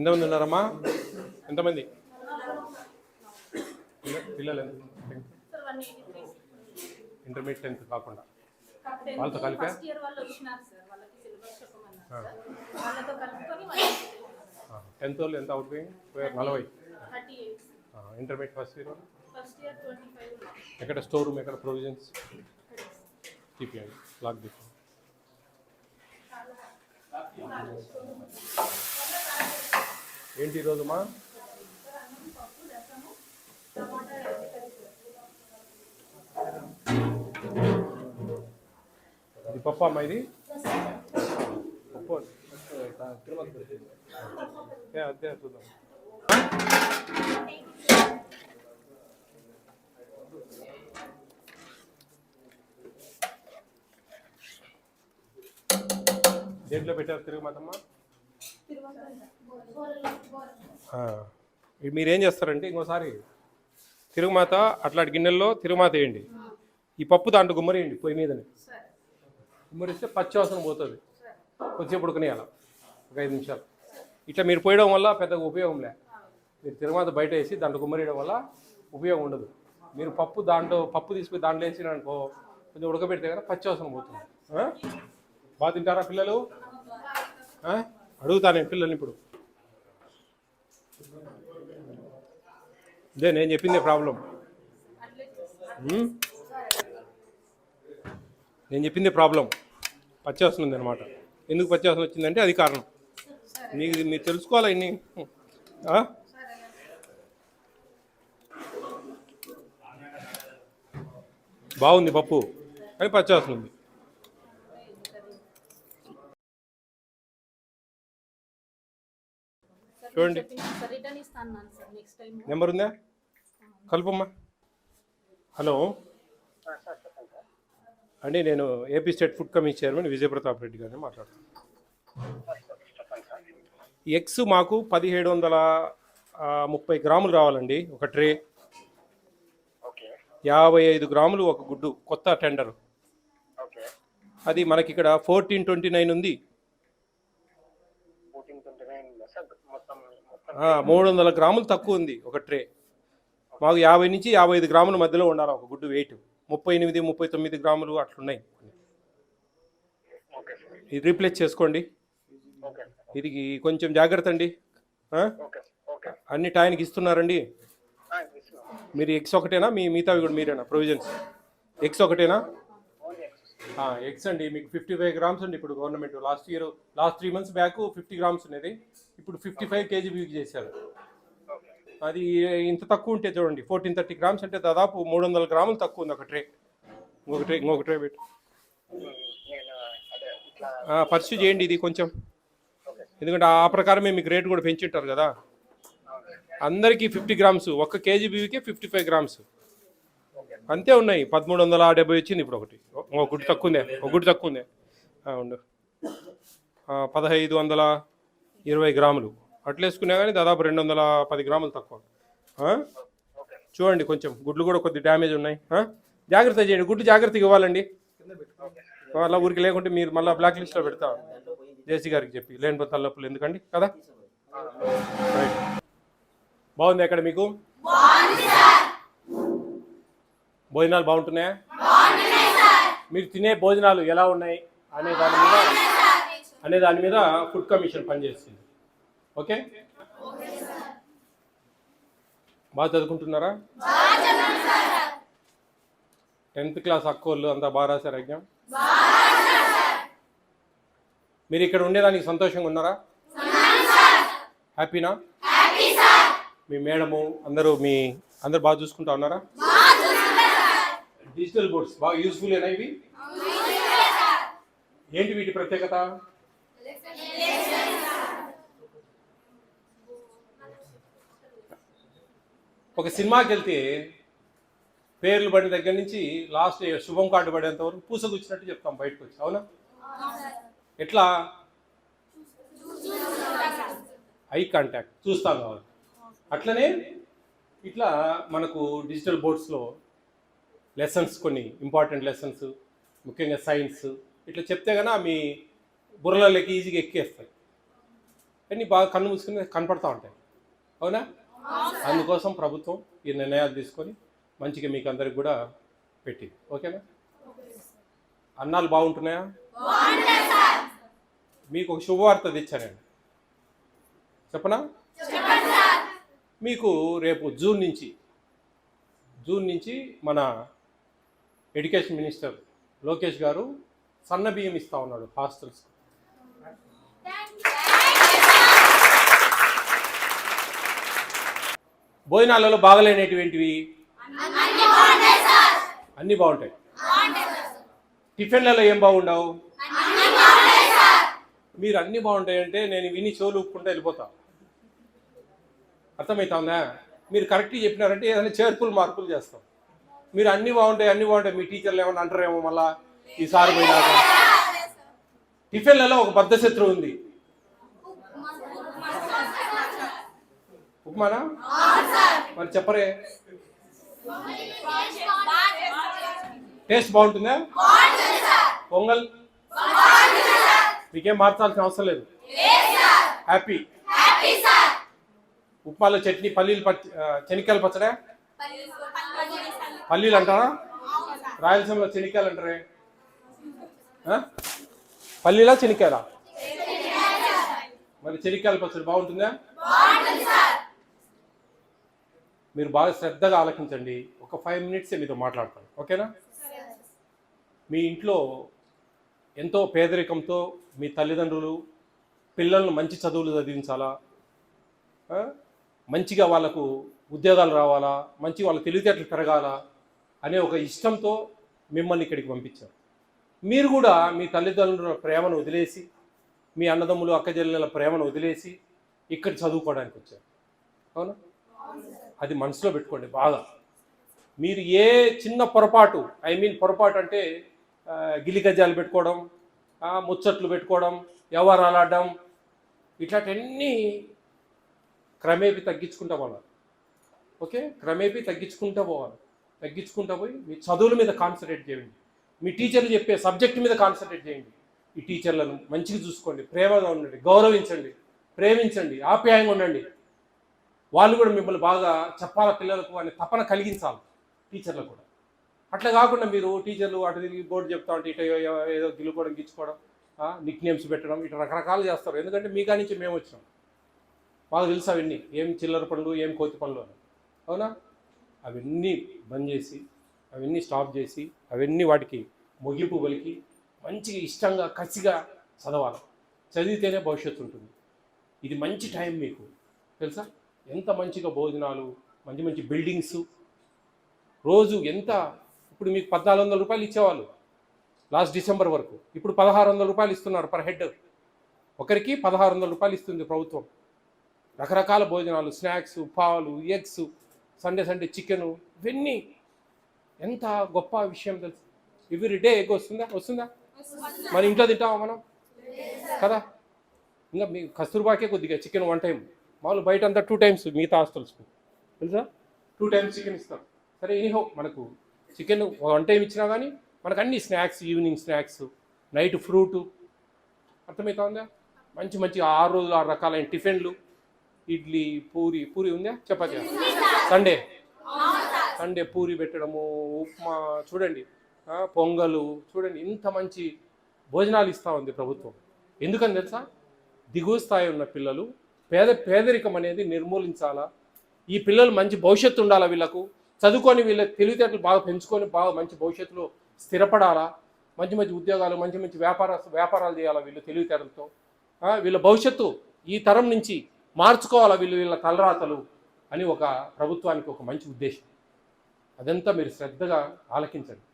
ఎంతమంది ఉన్నారమ్మా? ఎంతమంది? పిల్ల- పిల్లలు ఎంత? ఇంటర్మీడియట్ టెన్త్ కాకుండా. వాళ్ళతో కలిపా? టెన్త్ వాళ్ళు ఎంత అవుట్ గోయింగ్ నలభై. ఇంటర్మీడియట్ ఫస్ట్ ఇయర్ ఎక్కడ స్టోర్ రూమ్ ఎక్కడ ప్రొవిజన్స్ తీపియండి లాక్ తీసుకోండి ఏంటి ఈరోజు మా? ఇది పప్పు అమ్మా ఇది? పప్పు. ఏ, అదే చూద్దాం. దేంట్లో పెట్టారు తిరుగు మాతమ్మ ఇవి మీరేం చేస్తారంటే ఇంకోసారి తిరుగుమాత అట్లాంటి గిన్నెల్లో తిరుగుమాత వేయండి. ఈ పప్పు దాంట్లో గుమ్మరేయండి పొయ్యి మీదనే. గుమ్మరిస్తే పచ్చి అవసరం పోతుంది. కొద్దిసేపు ఉడకనేయాల ఒక ఐదు నిమిషాలు. ఇట్లా మీరు పోయడం వల్ల పెద్దగా ఉపయోగం లే. మీరు తిరుమాత బయట వేసి దాంట్లో గుమ్మరేయడం వల్ల ఉపయోగం ఉండదు. మీరు పప్పు దాంట్లో పప్పు తీసుకుని దాంట్లో వేసిరనుకో కొంచెం ఉడకబెడితే కదా పచ్చి అవసరం పోతుంది. బాగా తింటారా పిల్లలు? ఆ? అడుగుతా నేను పిల్లల్ని ఇప్పుడు. ఇదే నేను చెప్పిందే ప్రాబ్లం నేను చెప్పిందే ప్రాబ్లం పచ్చి వస్తుంది అనమాట ఎందుకు పచ్చి వచ్చిందంటే అది కారణం. మీకు మీరు తెలుసుకోవాలి ఇన్ని? బాగుంది పప్పు. అని పచ్చి వస్తుంది చూడండి. నెంబర్ ఉందా? కలుపమ్మా. హలో. అండి నేను AP state food commission chairman Vijayapratap Reddy గారిని మాట్లాడుతున్నాను. ఎగ్స్ మాకు పదిహేడు వందల ముప్పై గ్రాములు రావాలండి ఒక ట్రే. ఓకే. యాభై ఐదు గ్రాములు ఒక గుడ్డు కొత్త టెండర్. ఓకే. అది మనకి ఇక్కడ ఫోర్టీన్ ట్వంటీ నైన్ ఉంది ఫోర్టీన్ ట్వంటీ నైన్ సార్ మొత్తం మొత్తం ఆ, మూడు వందల గ్రాములు తక్కువ ఉంది ఒక ట్రే. మాకు యాభై నుంచి యాభై ఐదు గ్రాముల మధ్యలో ఉండాలి ఒక గుడ్డు వెయిట్. ముప్పై ఎనిమిది ముప్పై తొమ్మిది గ్రాములు అట్లున్నాయి. ఇది రీప్లేస్ చేసుకోండి. ఇది కొంచెం జాగ్రత్త అండి. అన్ని టైంకి ఇస్తున్నారండి. మీరు ఎగ్స్ ఒకటేనా? మీ మిగతావి కూడా మీరేనా? ప్రొవిజన్స్. ఎగ్స్ ఒకటేనా? ఎక్స్ ఎగ్స్ అండి మీకు ఫిఫ్టీ ఫైవ్ గ్రామ్స్ అండి ఇప్పుడు government last year last three months back fifty grams ఉన్నది. ఇప్పుడు ఫిఫ్టీ ఫైవ్ కేజీ వీక్ చేశారు. అది ఇంత తక్కువ ఉంటే చూడండి ఫోర్టీన్ థర్టీ గ్రామ్స్ అంటే దాదాపు మూడు వందల గ్రాములు తక్కువ ఉంది ఒక ట్రే. ఇంకొక ట్రే ఇంకొక ట్రే పెట్టి. పర్సూ చేయండి ఇది కొంచెం. ఎందుకంటే ఆ ప్రకారమే మీకు రేట్ కూడా పెంచుంటారు కదా. అందరికీ ఫిఫ్టీ గ్రామ్స్ ఒక్క KG BVK fifty five grams అంతే ఉన్నాయి. పదమూడు వందల డెబ్బై వచ్చింది ఇప్పుడు ఒకటి. ఒక గుడ్డు తక్కువ ఉందే ఒక గుడ్డు తక్కువ ఉందే ఆ, ఉండు. ఆ, పదహైదు వందల ఇరవై గ్రాములు. అట్లేసుకున్నా కానీ దాదాపు రెండు వందల పది గ్రాములు తక్కువ. ఆ? చూడండి కొంచెం. గుడ్లు కూడా కొద్ది డ్యామేజ్ ఉన్నాయి. ఆ? జాగ్రత్త చేయండి. గుడ్డు జాగ్రత్తగా ఇవ్వాలండి. అలా ఊరికి లేకుంటే మీరు మళ్ళీ బ్లాక్ లిస్ట్లో పెడతా. జేసీ గారికి చెప్పి. లేని తల్లప్పులు ఎందుకండి? కదా? రైట్. బాగుంది ఎక్కడ మీకు? భోజనాలు బాగుంటున్నాయా? మీరు తినే భోజనాలు ఎలా ఉన్నాయి? అనే దాని మీద అనే దాని మీద ఫుడ్ కమిషన్ పనిచేస్తుంది. ఓకే? బాగా చదువుకుంటున్నారా? టెన్త్ క్లాస్ అక్కోళ్ళు అంతా బాగా రాశారు ఎగ్జామ్? మీరు ఇక్కడ ఉండేదానికి సంతోషంగా ఉన్నారా? హ్యాపీనా మీ మేడము అందరూ మీ అందరు బాగా చూసుకుంటా ఉన్నారా? డిజిటల్ బోర్డ్స్ బాగా యూస్ఫుల్ అయినా ఇవి? ఏంటి వీటి ప్రత్యేకత? ఒక సినిమాకి వెళ్తే పేర్లు పడిన దగ్గర నుంచి లాస్ట్ శుభం కార్డు పడేంత వరకు పూసగుచ్చినట్టు చెప్తాం బయటకు వచ్చి అవునా? ఎట్లా? ఐ కాంటాక్ట్ చూస్తాం కావాలి. అట్లనే ఇట్లా మనకు డిజిటల్ బోర్డ్స్లో లెసన్స్ కొన్ని ఇంపార్టెంట్ లెసన్స్ ముఖ్యంగా సైన్స్ ఇట్లా చెప్తే కనుక మీ బుర్రలకి ఈజీగా ఎక్కేస్తాయి. అన్నీ బాగా కన్ను మూసుకుని కనపడతా ఉంటాయి. అవునా? అందుకోసం ప్రభుత్వం ఈ నిర్ణయాలు తీసుకొని మంచిగా మీకు అందరికి కూడా పెట్టింది. ఓకేనా? అన్నాలు బాగుంటున్నాయా? మీకు ఒక శుభవార్త తెచ్చానండి. చెప్పనా? మీకు రేపు జూన్ నుంచి జూన్ నుంచి మన ఎడ్యుకేషన్ మినిస్టర్ లోకేష్ గారు సన్న బియ్యం ఇస్తా ఉన్నాడు హాస్టల్స్ భోజనాలలో బాగలేనటువంటివి? అన్నీ బాగుంటాయి. టిఫిన్లలో ఏం బాగుండవు? మీరు అన్నీ బాగుంటాయి అంటే నేను విని చెవులు ఊపుకుంటూ వెళ్ళిపోతా. అర్థమవుతుందా మీరు కరెక్ట్గా చెప్పినారంటే ఏదైనా చేర్పులు మార్పులు చేస్తాం. మీరు అన్నీ బాగుంటాయి అన్నీ బాగుంటాయి. మీ టీచర్లు ఏమన్నా అంటారేమో మళ్ళా ఈసారి పోయినాక. టిఫిన్లలో ఒక బద్ధ ఉంది. ఉప్మానా? మరి చెప్పరే. టేస్ట్ బాగుంటుందా? పొంగల్? మీకేం మార్చాల్సిన అవసరం లేదు. హ్యాపీ. ఉప్మాలో చట్నీ పల్లీలు పచ్చ ఆ, పచ్చడా? పల్లీలు అంటారా రాయలసీమలో చెనిక్కాయలు అంటారే. పల్లీలా చెనిక్కాయలా? మరి చెనిక్కాయల పచ్చడి బాగుంటుందా? మీరు బాగా శ్రద్ధగా ఆలకించండి. ఒక ఫైవ్ మినిట్సే మీతో మాట్లాడతాను. ఓకేనా? మీ ఇంట్లో ఎంతో పేదరికంతో మీ తల్లిదండ్రులు పిల్లలను మంచి చదువులు చదివించాలా? మంచిగా వాళ్ళకు ఉద్యోగాలు రావాలా? మంచి వాళ్ళ తెలివితేటలు పెరగాలా? అనే ఒక ఇష్టంతో మిమ్మల్ని ఇక్కడికి పంపించారు. మీరు కూడా మీ తల్లిదండ్రుల ప్రేమను వదిలేసి మీ అన్నదమ్ములు అక్కజల్లెల ప్రేమను వదిలేసి ఇక్కడ చదువుకోవడానికి వచ్చారు. అవునా? అది మనసులో పెట్టుకోండి బాగా. మీరు ఏ చిన్న పొరపాటు ఐ మీన్ పొరపాటు అంటే గిలిగజాలు గజ్జాలు పెట్టుకోవడం ముచ్చట్లు పెట్టుకోవడం వ్యవహారాలు ఆడడం ఇట్లాంటివన్నీ క్రమేపీ తగ్గించుకుంటా పోవాలి. ఓకే? క్రమేపీ తగ్గించుకుంటా పోవాలి. తగ్గించుకుంటా పోయి మీ చదువుల మీద కాన్సన్ట్రేట్ చేయండి. మీ టీచర్లు చెప్పే సబ్జెక్ట్ మీద కాన్సన్ట్రేట్ చేయండి. ఈ టీచర్లను మంచిగా చూసుకోండి ప్రేమగా ఉండండి గౌరవించండి ప్రేమించండి ఆప్యాయంగా ఉండండి. వాళ్ళు కూడా మిమ్మల్ని బాగా చెప్పాల పిల్లలకు అనే తపన కలిగించాలి టీచర్లకు కూడా. అట్లా కాకుండా మీరు టీచర్లు అటు తిరిగి బోర్డు చెప్తా ఉంటే ఇటు ఏదో గిలుకోవడం గిచ్చుకోవడం నిక్ నేమ్స్ పెట్టడం ఇటు రకరకాలు చేస్తారు. ఎందుకంటే మీ కానించి మేము వచ్చినాం మాకు తెలుసు అవన్నీ. ఏం చిల్లర పనులు ఏం కోతి పనులు అని. అవునా? అవన్నీ బంద్ చేసి అవన్నీ స్టాప్ చేసి అవన్నీ వాటికి ముగింపు పలికి మంచిగా ఇష్టంగా కసిగా చదవాలి. చదివితేనే భవిష్యత్తు ఉంటుంది. ఇది మంచి టైం మీకు. తెలుసా? ఎంత మంచిగా భోజనాలు మంచి మంచి బిల్డింగ్స్. రోజు ఎంత ఇప్పుడు మీకు పద్నాలుగు వందల రూపాయలు ఇచ్చేవాళ్ళు. లాస్ట్ డిసెంబర్ వరకు. ఇప్పుడు పదహారు వందల రూపాయలు ఇస్తున్నారు పర్ హెడ్. ఒకరికి పదహారు వందల రూపాయలు ఇస్తుంది ప్రభుత్వం. రకరకాల భోజనాలు స్నాక్స్ పాలు ఎగ్స్. సండే సండే చికెను ఇవన్నీ ఎంత గొప్ప విషయం తెలుసు. ఎవ్రీ డే ఎగ్ వస్తుందా? వస్తుందా? మరి ఇంట్లో తింటామా మనం? కదా? ఇంకా మీ కస్తూర్బాకే కొద్దిగా చికెన్ వన్ టైం మామూలు బయట అంతా టూ టైమ్స్ మిగతా హాస్టల్స్కు తెలుసా? టూ టైమ్స్ చికెన్ ఇస్తాం. సరే ఎనీహో మనకు చికెన్ వన్ టైం ఇచ్చినా కానీ మనకు అన్ని snacks evening snacks night fruit. అర్థమవుతా ఉందా? మంచి మంచి ఆరు రోజులు ఆరు రకాలైన టిఫిన్లు. ఇడ్లీ పూరి పూరి ఉందా? చపాతీ. సండే. సండే పూరి పెట్టడము ఉప్మా చూడండి. పొంగలు చూడండి. ఇంత మంచి భోజనాలు ఇస్తూ ఉంది ప్రభుత్వం. ఎందుకని తెలుసా? దిగువ స్థాయి ఉన్న పిల్లలు పేద పేదరికం అనేది నిర్మూలించాలా? ఈ పిల్లలు మంచి భవిష్యత్తు ఉండాలా వీళ్ళకు? చదువుకొని వీళ్ళ తెలివితేటలు బాగా పెంచుకొని బాగా మంచి భవిష్యత్తులో స్థిరపడాలా? మంచి మంచి ఉద్యోగాలు మంచి మంచి వ్యాపార వ్యాపారాలు చేయాలా వీళ్ళు తెలివితేటలతో? వీళ్ళ భవిష్యత్తు ఈ తరం నుంచి మార్చుకోవాలా వీళ్ళు వీళ్ళ తలరాతలు? అని ఒక ప్రభుత్వానికి ఒక మంచి ఉద్దేశం. అదంతా మీరు శ్రద్ధగా ఆలకించండి.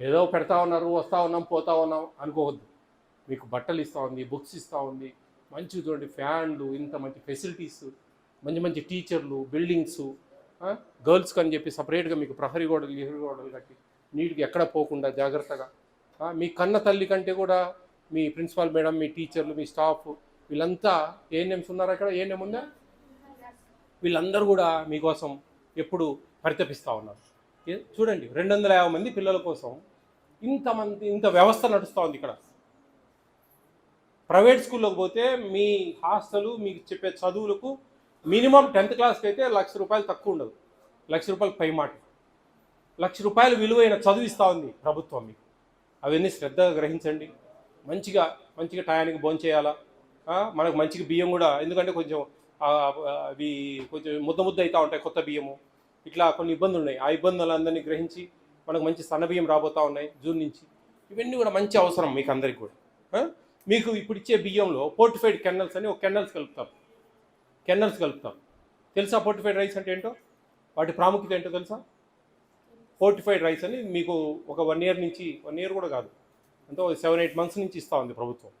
ఏదో పెడతా ఉన్నారు వస్తూ ఉన్నాం పోతా ఉన్నాం అనుకోవద్దు. మీకు బట్టలు ఇస్తూ ఉంది బుక్స్ ఇస్తూ ఉంది మంచి చూడండి ఫ్యాన్లు ఇంత మంచి ఫెసిలిటీస్ మంచి మంచి టీచర్లు బిల్డింగ్స్ గర్ల్స్కి అని చెప్పి సపరేట్గా మీకు ప్రహరీ గోడలు గిహరి గోడలు కట్టి నీటికి ఎక్కడ పోకుండా జాగ్రత్తగా మీ కన్న తల్లి కంటే కూడా మీ ప్రిన్సిపాల్ మేడం మీ టీచర్లు మీ స్టాఫ్ వీళ్ళంతా ఏఎన్ఎంస్ ఉన్నారు అక్కడ? ఏఎన్ఎం ఉందా? వీళ్ళందరూ కూడా మీకోసం ఎప్పుడు పరితపిస్తూ ఉన్నారు. చూడండి రెండు వందల యాభై మంది పిల్లల కోసం ఇంతమంది ఇంత వ్యవస్థ నడుస్తూ ఉంది ఇక్కడ. ప్రైవేట్ స్కూల్లోకి పోతే మీ హాస్టలు మీకు చెప్పే చదువులకు మినిమం టెన్త్ క్లాస్కి అయితే లక్ష రూపాయలు తక్కువ ఉండదు లక్ష రూపాయలు పై మాట. లక్ష రూపాయలు విలువైన చదువు ఇస్తూ ఉంది ప్రభుత్వం మీకు. అవన్నీ శ్రద్ధగా గ్రహించండి. మంచిగా మంచిగా టయానికి భోంచేయాలా? మనకు మంచిగా బియ్యం కూడా ఎందుకంటే కొంచెం అవి కొంచెం ముద్ద ముద్ద అవుతూ ఉంటాయి కొత్త బియ్యము. ఇట్లా కొన్ని ఇబ్బందులు ఉన్నాయి. ఆ ఇబ్బందులందరినీ గ్రహించి మనకు మంచి సన్న బియ్యం రాబోతూ ఉన్నాయి జూన్ నుంచి. ఇవన్నీ కూడా మంచి అవసరం మీకు అందరికి కూడా. మీకు ఇప్పుడు ఇచ్చే బియ్యంలో పోర్టిఫైడ్ కెన్నల్స్ అని ఒక కెన్నల్స్ కలుపుతాం. కెన్నల్స్ కలుపుతాం. తెలుసా పోర్టిఫైడ్ రైస్ అంటే ఏంటో? వాటి ప్రాముఖ్యత ఏంటో తెలుసా? ఫోర్టిఫైడ్ రైస్ అని మీకు ఒక వన్ ఇయర్ నుంచి వన్ ఇయర్ కూడా కాదు. అంటే సెవెన్ ఎయిట్ మంత్స్ నుంచి ఇస్తూ ఉంది ప్రభుత్వం.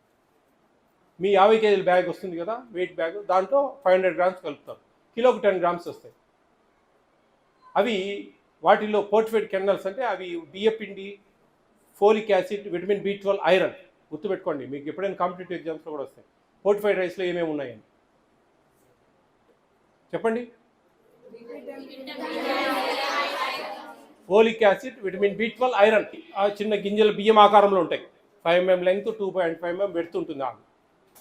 మీ యాభై కేజీల బ్యాగ్ వస్తుంది కదా వెయిట్ బ్యాగ్ దాంట్లో ఫైవ్ హండ్రెడ్ గ్రామ్స్ కలుపుతారు. కిలోకి టెన్ గ్రామ్స్ వస్తాయి. అవి వాటిల్లో పోర్టిఫైడ్ కెనల్స్ అంటే అవి బియ్యపిండి folic acid vitamin B twelve iron గుర్తుపెట్టుకోండి. మీకు ఎప్పుడైనా కాంపిటేటివ్ ఎగ్జామ్స్లో కూడా వస్తాయి. పోర్టిఫైడ్ రైస్లో ఏమేమి ఉన్నాయని చెప్పండి. Folic acid vitamin B twelve iron. ఆ చిన్న గింజలు బియ్యం ఆకారంలో ఉంటాయి. Five MM length two point five MM పెడుతుంటుంది ఆమె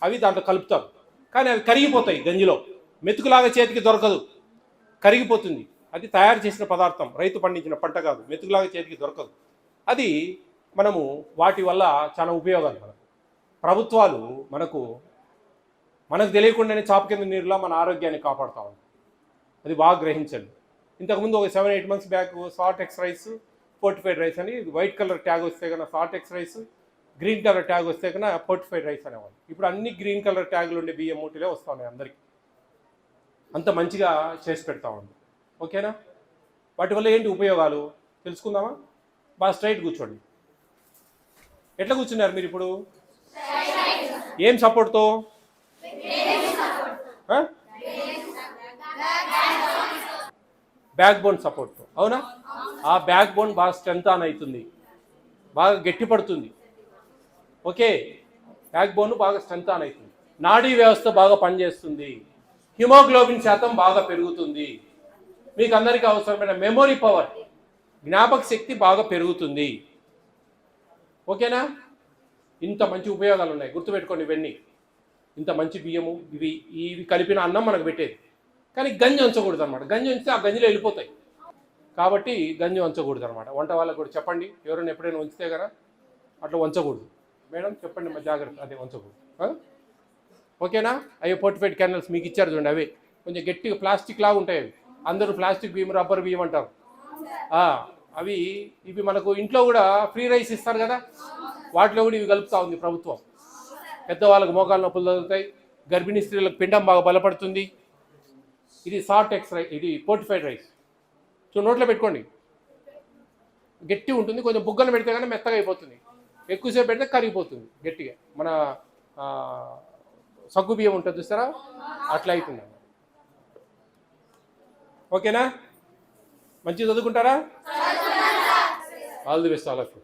అవి దాంట్లో కలుపుతారు కానీ అవి కరిగిపోతాయి గంజిలో. మెతుకులాగా చేతికి దొరకదు. కరిగిపోతుంది. అది తయారు చేసిన పదార్థం. రైతు పండించిన పంట కాదు. మెతుకులాగా చేతికి దొరకదు. అది మనము వాటి వల్ల చాలా ఉపయోగాలు మనకు. ప్రభుత్వాలు మనకు మనకు తెలియకుండానే చాప కింద నీరులా మన ఆరోగ్యాన్ని కాపాడుతూ ఉంటాం అది బాగా గ్రహించండి. ఇంతకుముందు ఒక seven eight months back salt ex rice fortified rice అని వైట్ కలర్ ట్యాగ్ వస్తే కన్నా salt ex rice green colour tag వస్తే కన్నా ఫోర్టిఫైడ్ రైస్ అనేవాళ్ళు. ఇప్పుడు అన్ని గ్రీన్ కలర్ ట్యాగులు ఉండే బియ్యం మూటిలే వస్తూ ఉన్నాయి అందరికీ. అంత మంచిగా చేసి పెడతా ఉంది. ఓకేనా? వాటి వల్ల ఏంటి ఉపయోగాలు? తెలుసుకుందామా? బాగా స్ట్రైట్ కూర్చోండి. ఎట్లా కూర్చున్నారు మీరు ఇప్పుడు? ఏం సపోర్ట్తో బ్యాక్ బోన్ సపోర్ట్తో అవునా? ఆ బ్యాక్ బోన్ బాగా స్ట్రెంత్ ఆన్ అవుతుంది. బాగా గట్టిపడుతుంది. ఓకే బ్యాక్ బోన్ బాగా స్ట్రెంత్ ఆన్ అవుతుంది. నాడీ వ్యవస్థ బాగా పనిచేస్తుంది. హిమోగ్లోబిన్ శాతం బాగా పెరుగుతుంది. మీకు అందరికీ అవసరమైన మెమొరీ పవర్ జ్ఞాపక శక్తి బాగా పెరుగుతుంది. ఓకేనా? ఇంత మంచి ఉపయోగాలు ఉన్నాయి. గుర్తుపెట్టుకోండి ఇవన్నీ. ఇంత మంచి బియ్యము ఇవి ఇవి కలిపిన అన్నం మనకు పెట్టేది. కానీ గంజి ఉంచకూడదు అనమాట గంజి ఉంచితే ఆ గంజిలో వెళ్ళిపోతాయి. కాబట్టి గంజి ఉంచకూడదు అనమాట వంట వాళ్ళకు కూడా చెప్పండి. ఎవరైనా ఎప్పుడైనా ఉంచితే కదా అట్లా ఉంచకూడదు మేడం చెప్పండి మా జాగ్రత్త. అదే ఉంచకూడదు ఓకేనా? అవి ఫోర్టిఫైడ్ క్యానల్స్ మీకు ఇచ్చారు చూడండి అవి. కొంచెం గట్టిగా ప్లాస్టిక్ లాగా ఉంటాయి అవి. అందరూ ప్లాస్టిక్ బియ్యం రబ్బర్ బియ్యం అంటారు. అవి ఇవి మనకు ఇంట్లో కూడా ఫ్రీ రైస్ ఇస్తారు కదా? వాటిలో కూడా ఇవి కలుపుతా ఉంది ప్రభుత్వం. పెద్దవాళ్ళకు మోకాలు నొప్పులు తగ్గుతాయి గర్భిణీ స్త్రీలకు పిండం బాగా బలపడుతుంది. ఇది సాల్ట్ ఎక్స్ రైస్ ఇది పోర్టిఫైడ్ రైస్ సో నోట్లో పెట్టుకోండి. గట్టి ఉంటుంది కొంచెం బుగ్గలు పెడితే కానీ మెత్తగా అయిపోతుంది. ఎక్కువసేపు పెడితే కరిగిపోతుంది గట్టిగా. మన సగ్గు బియ్యం ఉంటుంది చూస్తారా? అట్లా అవుతుంది ఓకేనా? మంచిగా చదువుకుంటారా? All the best all of you.